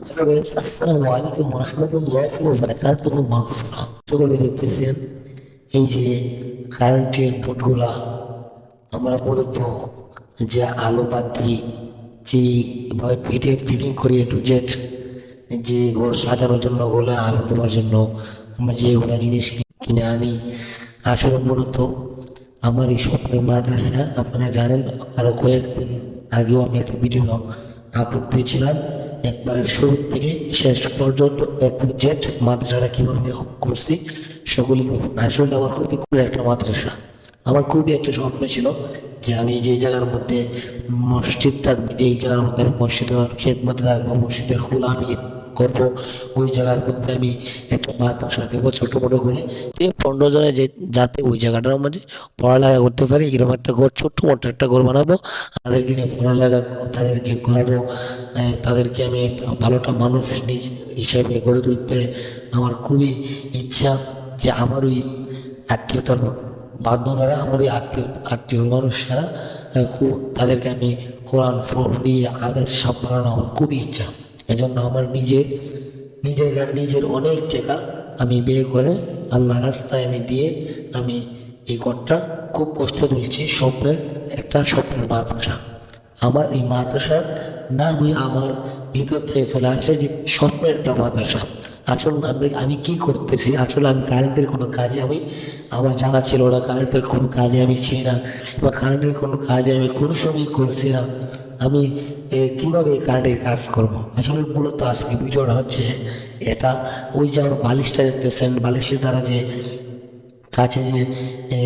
আসসালামু আলাইকুম রহমতুল্লাহি বারাকাতুহু সকলে দেখতেছেন এই যে কারেন্টের বোর্ডগুলা। আমরা মূলত যে আলো বাদ বাতি যেভাবে পিঠে ফিটিং করি টু জেট যে ঘর সাজানোর জন্য ওগুলো আলো দেওয়ার জন্য, আমরা যে ওগুলো জিনিস কিনে আনি। আসলে মূলত আমার এই স্বপ্নের মাদ্রাসা আপনারা জানেন, আরও কয়েকদিন আগেও আমি একটা ভিডিও আপলোড দিয়েছিলাম। একবারে শুরু থেকে শেষ পর্যন্ত জেট মাদ্রাসাটা কীভাবে করছি, সেগুলি আসলে আমার খুবই খুবই একটা মাদ্রাসা। আমার খুবই একটা স্বপ্ন ছিল যে আমি যে জায়গার মধ্যে মসজিদ থাকবে, যেই জায়গার মধ্যে আমি মসজিদের খেদমতে থাকব মসজিদের খোলা আমি করব। ওই জায়গার মধ্যে আমি একটা মাদ্রাসা দেবো ছোটো মোটো করে। দিয়ে পনেরো জনে যে যাতে ওই জায়গাটার মধ্যে পড়ালেখা করতে পারে, এরকম একটা ঘর ছোট্ট মোটো একটা ঘর বানাবো, তাদেরকে নিয়ে পড়ালেখা তাদেরকে করাবো তাদেরকে আমি একটা ভালোটা মানুষ নিজ হিসেবে গড়ে তুলতে আমার খুবই ইচ্ছা যে আমার ওই আত্মীয়তার বান্ধবরা, আমার ওই আত্মীয় আত্মীয় মানুষরা তাদেরকে আমি কোরআন পড়িয়ে আবেশ সাপ বানানো আমার খুবই ইচ্ছা। এজন্য আমার নিজের নিজের নিজের অনেক টাকা আমি বের করে আল্লাহ রাস্তায় আমি দিয়ে আমি এই ঘরটা খুব কষ্ট তুলছি, স্বপ্নের একটা স্বপ্নের মাদ্রাসা। আমার এই মাদ্রাসার নামই আমার ভিতর থেকে চলে আসে যে স্বপ্নের একটা মাদ্রাসা। আসলে আমি আমি কি করতেছি? আসলে আমি কারেন্টের কোনো কাজে আমি আমার জানা ছিল না কারেন্টের কোনো কাজে আমি ছিলাম না বা কারেন্টের কোনো কাজে আমি কোনো সময় করছি না। আমি কীভাবে এই কারেন্টের কাজ করব? আসলে মূলত আজকে ভিডিওটা হচ্ছে এটা ওই যে আমার বালিশটা দেখতেছেন বালিশের দ্বারা যে কাছে যে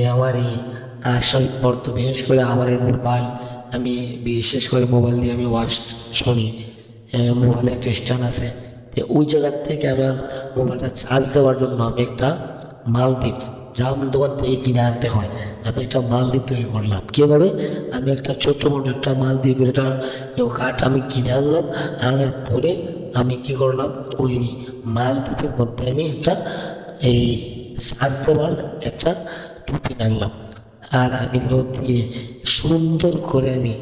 আমার এই আসল পড়তো বিশেষ করে আমার মোবাইল আমি বিশেষ করে মোবাইল দিয়ে আমি ওয়াশ শুনি। এ, মোবাইলে একটা স্ট্যান্ড আছে। ওই জায়গার থেকে আমার মোবাইলটা চার্জ দেওয়ার জন্য আমি একটা মালদ্বীপ, যা দোকান থেকে কিনে আনতে হয়। আমি একটা মালদ্বীপ তৈরি করলাম। কীভাবে? আমি একটা ছোট্ট মোটো একটা মালদ্বীপের একটা কাঠ আমি কিনে আনলাম। আনার পরে আমি কি করলাম? ওই মালদ্বীপের মধ্যে আমি একটা এই চার্জ দেওয়ার একটা টুপি আনলাম। আর আমি রোদ দিয়ে সুন্দর করে আমি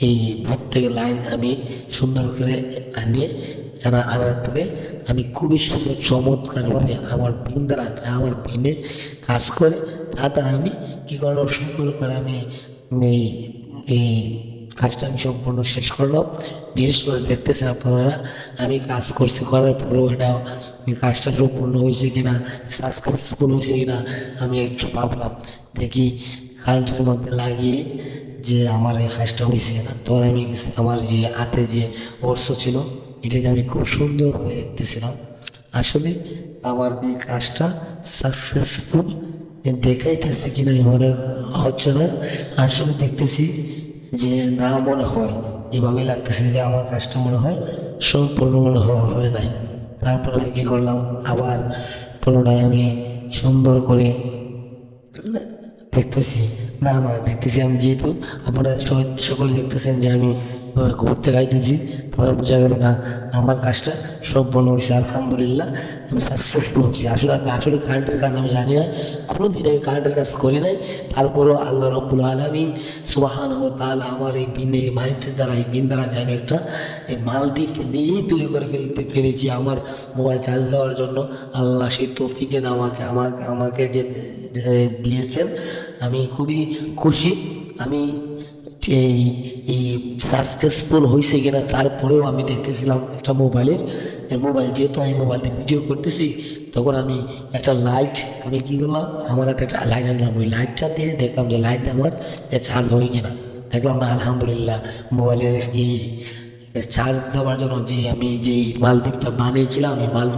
এই ভোট থেকে লাইন আমি সুন্দর করে আনিয়ে আনা আনার পরে, আমি খুবই সুন্দর, চমৎকারভাবে আমার পিন দ্বারা যা আমার পিনে কাজ করে, তা দ্বারা আমি কী করলাম সুন্দর করে আমি এই এই কাজটা আমি সম্পূর্ণ শেষ করলাম। বিশেষ করে দেখতেছেন আপনারা, আমি কাজ করছি, করার পরেও এটা কাজটা সম্পূর্ণ হয়েছে কিনা সাকসেসফুল হয়েছে কিনা, আমি একটু ভাবলাম। দেখি কারেন্টের মধ্যে লাগিয়ে যে আমার এই কাজটা হয়েছে তখন আমি আমার যে হাতে যে অর্স ছিল, এটাকে আমি খুব সুন্দরভাবে দেখতেছিলাম। আসলে আমার এই কাজটা সাকসেসফুল দেখাইতেছে কিনা মনে হচ্ছে না। আসলে দেখতেছি যে না মনে হয়, এভাবে লাগতেছে যে আমার কাজটা মনে হয় সম্পূর্ণ মনে হওয়া হয় নাই। তারপর আমি কী করলাম? আবার পুনরায় আমি সুন্দর করে দেখতেছি না না দেখতেছি আমি যেহেতু আপনারা সকল দেখতেছেন যে আমি ঘুরতে গাইতেছি তাহলে বোঝা গেল না আমার কাজটা সম্পূর্ণ হয়েছে আলহামদুলিল্লাহ, আমি সাকসেসফুল হচ্ছি। আসলে আমি আসলে কারেন্টের কাজ আমি জানি না কোনো দিন আমি কারেন্টের কাজ করি নাই। তারপরও আল্লাহ রব্বুল আলমিন সুবাহান ও তাহলে আমার এই বিনে, মাইন্ডের দ্বারা, এই বিন দ্বারা যে আমি একটা এই মালদ্বীপ নিয়েই তৈরি করে ফেলতে পেরেছি আমার মোবাইল চার্জ দেওয়ার জন্য। আল্লাহ সেই তৌফিকে আমাকে আমার আমাকে যে দিয়েছেন, আমি খুবই খুশি। আমি সাকসেসফুল হয়েছে কিনা তারপরেও আমি দেখতেছিলাম একটা মোবাইলের মোবাইল যেহেতু আমি মোবাইলে ভিডিও করতেছি, তখন আমি একটা লাইট আমি কী করলাম? আমার হাতে একটা লাইট আনলাম। ওই লাইটটা দিয়ে দেখলাম যে লাইট আমার চার্জ হয় কিনা। দেখলাম না, আলহামদুলিল্লাহ মোবাইলের চার্জ দেওয়ার জন্য যে আমি যে মালদ্বীপটা বানিয়েছিলাম, এই মাল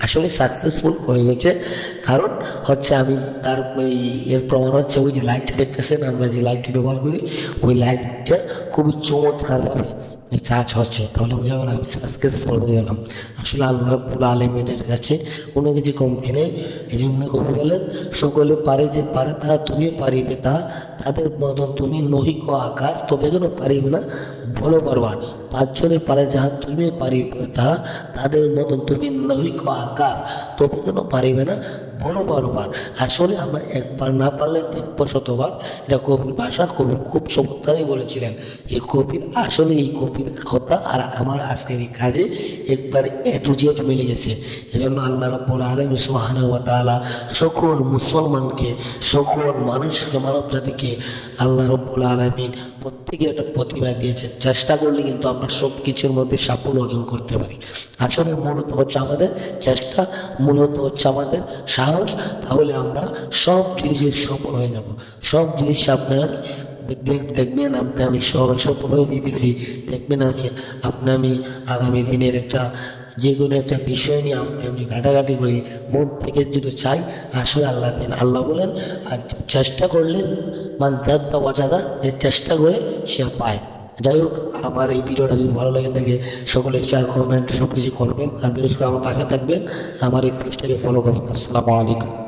আসলে সাকসেসফুল হয়ে গেছে। কারণ হচ্ছে আমি তার ওই এর প্রমাণ হচ্ছে ওই যে লাইটটা দেখতেছেন, আমরা যে লাইটটি ব্যবহার করি, ওই লাইটটা খুবই চমৎকারভাবে চার্জ হচ্ছে। তাহলে গেল আমি সাকসেসফুল হয়ে গেলাম। আসলে আল্লাহ রব্বুল আলমিনের কাছে কোনো কিছু কমতি নেই। এই জন্য কবি বলেন সকলে পারে যে পারে তাহা তুমি পারিবে। তা তাদের মতন তুমি নহিক আকার, তবে কেন পারিবে না। বলো পারবার পাঁচজনে পারে যাহা তুমি পারিবে তাহা তাদের মতন তুমি নহিক আকার, তবে কেন পারিবে না। বড় বারবার। আসলে আমরা একবার না পারলে দেখব শতবার এটা কবির ভাষা, কবি খুব চমৎকারই বলেছিলেন এই কবির আসলে এই কবির কথা আর আমার আজকের এই কাজে একবার এ টু মিলে গেছে। এই জন্য আল্লাহ রব্বুল আলম সুহানা সকল মুসলমানকে, সকল মানুষকে, মানব জাতিকে আল্লাহ রব্বুল আলমিন প্রত্যেকের একটা প্রতিভা দিয়েছে চেষ্টা করলে কিন্তু আমরা সব কিছুর মধ্যে সাফল্য অর্জন করতে পারি। আসলে মূলত হচ্ছে আমাদের চেষ্টা, মূলত হচ্ছে আমাদের সাহস তাহলে আমরা সব জিনিসে সফল হয়ে যাব। সব জিনিস আপনার দেখবেন আপনি, আমি সফল হয়ে যেতেছি। দেখবেন আমি, আপনি, আমি আগামী দিনের একটা যে কোনো একটা বিষয় নিয়ে আপনি, আমি ঘাটাঘাটি করি, মন থেকে যদি চাই, আসলে আল্লাহ দেন, আল্লাহ বলেন, আর চেষ্টা করলে, মান যাদা অজাদা যে চেষ্টা করে, সে পায়। যাই হোক, আমার এই ভিডিওটা যদি ভালো লাগে থাকে, সকলে শেয়ার কমেন্ট সব কিছু করবেন। আর বিশেষ করে আমার পাশে থাকবেন, আমার এই পেজটাকে ফলো করবেন। আসসালামু আলাইকুম।